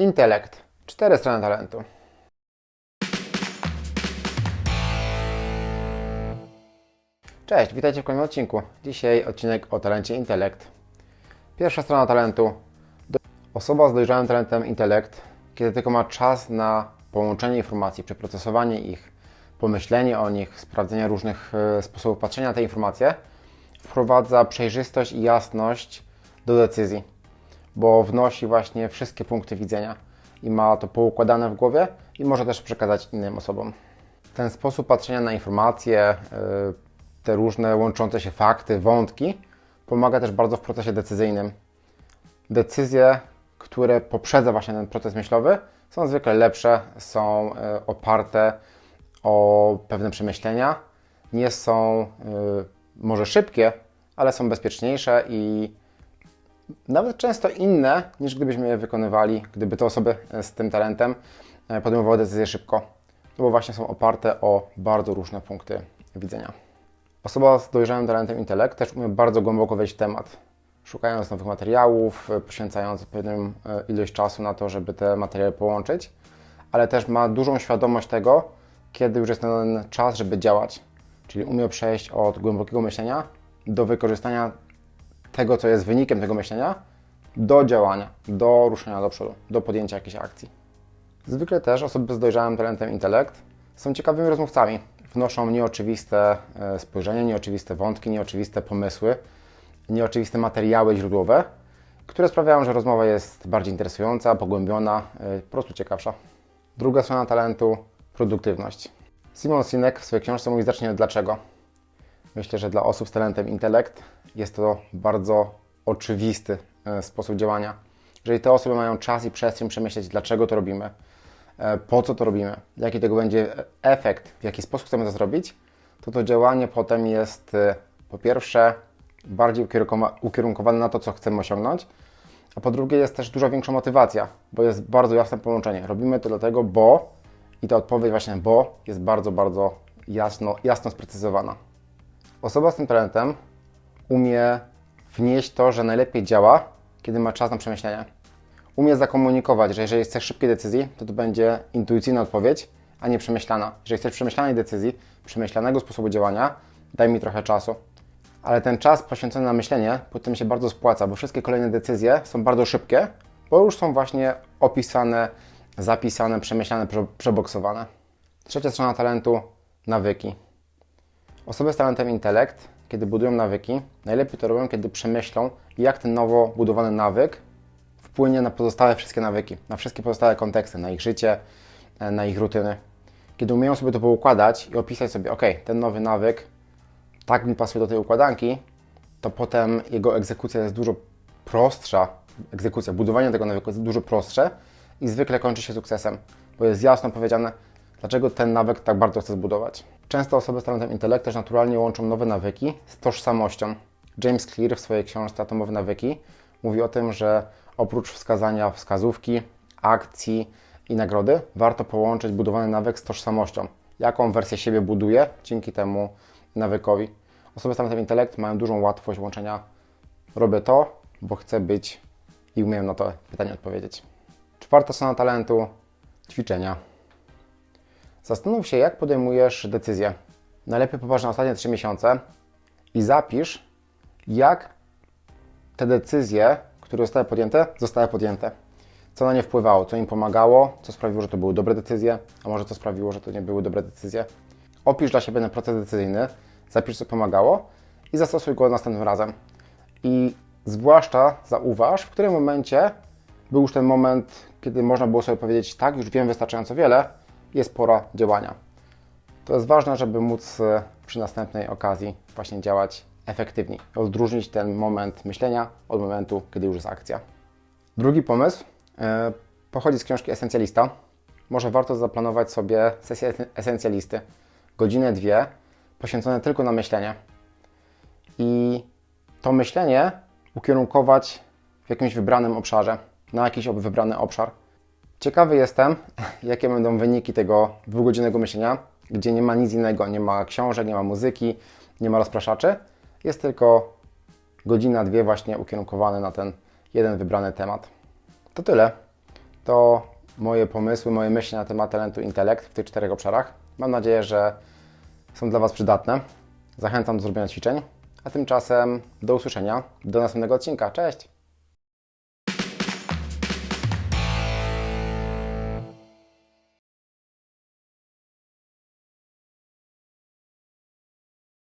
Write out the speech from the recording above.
Intelekt. Cztery strony talentu. Cześć, witajcie w kolejnym odcinku. Dzisiaj odcinek o talencie intelekt. Pierwsza strona talentu. Osoba z dojrzałym talentem intelekt, kiedy tylko ma czas na połączenie informacji, przeprocesowanie ich, pomyślenie o nich, sprawdzenie różnych e, sposobów patrzenia na te informacje, wprowadza przejrzystość i jasność do decyzji, bo wnosi właśnie wszystkie punkty widzenia i ma to poukładane w głowie i może też przekazać innym osobom. Ten sposób patrzenia na informacje, y, te różne łączące się fakty, wątki, pomaga też bardzo w procesie decyzyjnym. Decyzje, które poprzedza właśnie ten proces myślowy, są zwykle lepsze, są y, oparte o pewne przemyślenia, nie są y, może szybkie, ale są bezpieczniejsze i nawet często inne niż gdybyśmy je wykonywali, gdyby te osoby z tym talentem e, podejmowały decyzje szybko, no bo właśnie są oparte o bardzo różne punkty widzenia. Osoba z dojrzałym talentem intelekt też umie bardzo głęboko wejść w temat, szukając nowych materiałów, e, poświęcając pewną e, ilość czasu na to, żeby te materiały połączyć, ale też ma dużą świadomość tego, kiedy już jest ten czas, żeby działać. Czyli umie przejść od głębokiego myślenia do wykorzystania tego, co jest wynikiem tego myślenia, do działania, do ruszenia do przodu, do podjęcia jakiejś akcji. Zwykle też osoby z dojrzałym talentem intelekt są ciekawymi rozmówcami. Wnoszą nieoczywiste e, spojrzenie, nieoczywiste wątki, nieoczywiste pomysły, nieoczywiste materiały źródłowe, które sprawiają, że rozmowa jest bardziej interesująca, pogłębiona, e, po prostu ciekawsza. Druga strona talentu produktywność. Simon Sinek w swojej książce mówi znacznie dlaczego. Myślę, że dla osób z talentem intelekt jest to bardzo oczywisty e, sposób działania. Jeżeli te osoby mają czas i przestrzeń przemyśleć, dlaczego to robimy, e, po co to robimy, jaki tego będzie efekt, w jaki sposób chcemy to zrobić, to to działanie potem jest e, po pierwsze bardziej ukierunkowa- ukierunkowane na to, co chcemy osiągnąć, a po drugie jest też dużo większa motywacja, bo jest bardzo jasne połączenie. Robimy to dlatego, bo i ta odpowiedź właśnie bo jest bardzo, bardzo jasno, jasno sprecyzowana. Osoba z tym talentem umie wnieść to, że najlepiej działa, kiedy ma czas na przemyślenie. Umie zakomunikować, że jeżeli chcesz szybkiej decyzji, to to będzie intuicyjna odpowiedź, a nie przemyślana. Jeżeli chcesz przemyślanej decyzji, przemyślanego sposobu działania, daj mi trochę czasu. Ale ten czas poświęcony na myślenie potem się bardzo spłaca, bo wszystkie kolejne decyzje są bardzo szybkie, bo już są właśnie opisane, zapisane, przemyślane, prze- przeboksowane. Trzecia strona talentu nawyki. Osoby z talentem intelekt, kiedy budują nawyki, najlepiej to robią, kiedy przemyślą, jak ten nowo budowany nawyk wpłynie na pozostałe wszystkie nawyki, na wszystkie pozostałe konteksty, na ich życie, e, na ich rutyny. Kiedy umieją sobie to poukładać i opisać sobie, ok, ten nowy nawyk tak mi pasuje do tej układanki, to potem jego egzekucja jest dużo prostsza, egzekucja, budowanie tego nawyku jest dużo prostsze i zwykle kończy się sukcesem, bo jest jasno powiedziane, dlaczego ten nawyk tak bardzo chcę zbudować. Często osoby z talentem intelekt też naturalnie łączą nowe nawyki z tożsamością. James Clear w swojej książce Atomowe nawyki mówi o tym, że oprócz wskazania wskazówki, akcji i nagrody, warto połączyć budowany nawyk z tożsamością. Jaką wersję siebie buduje dzięki temu nawykowi. Osoby z talentem intelekt mają dużą łatwość łączenia robię to, bo chcę być i umiem na to pytanie odpowiedzieć. Czwarta strona talentu ćwiczenia. Zastanów się, jak podejmujesz decyzje. Najlepiej popatrz na ostatnie 3 miesiące i zapisz, jak te decyzje, które zostały podjęte, zostały podjęte. Co na nie wpływało, co im pomagało, co sprawiło, że to były dobre decyzje, a może co sprawiło, że to nie były dobre decyzje. Opisz dla siebie ten proces decyzyjny, zapisz, co pomagało i zastosuj go następnym razem. I zwłaszcza zauważ, w którym momencie był już ten moment, kiedy można było sobie powiedzieć, tak, już wiem wystarczająco wiele, jest pora działania. To jest ważne, żeby móc e, przy następnej okazji właśnie działać efektywniej. Odróżnić ten moment myślenia od momentu, kiedy już jest akcja. Drugi pomysł e, pochodzi z książki Esencjalista. Może warto zaplanować sobie sesję esencjalisty. Godzinę, dwie, poświęcone tylko na myślenie. I to myślenie ukierunkować w jakimś wybranym obszarze, na jakiś wybrany obszar. Ciekawy jestem, jakie będą wyniki tego dwugodzinnego myślenia, gdzie nie ma nic innego, nie ma książek, nie ma muzyki, nie ma rozpraszaczy. Jest tylko godzina, dwie właśnie ukierunkowane na ten jeden wybrany temat. To tyle. to moje pomysły, moje myśli na temat talentu intelekt w tych czterech obszarach. Mam nadzieję, że są dla Was przydatne. Zachęcam do zrobienia ćwiczeń. A tymczasem do usłyszenia do następnego odcinka. Cześć!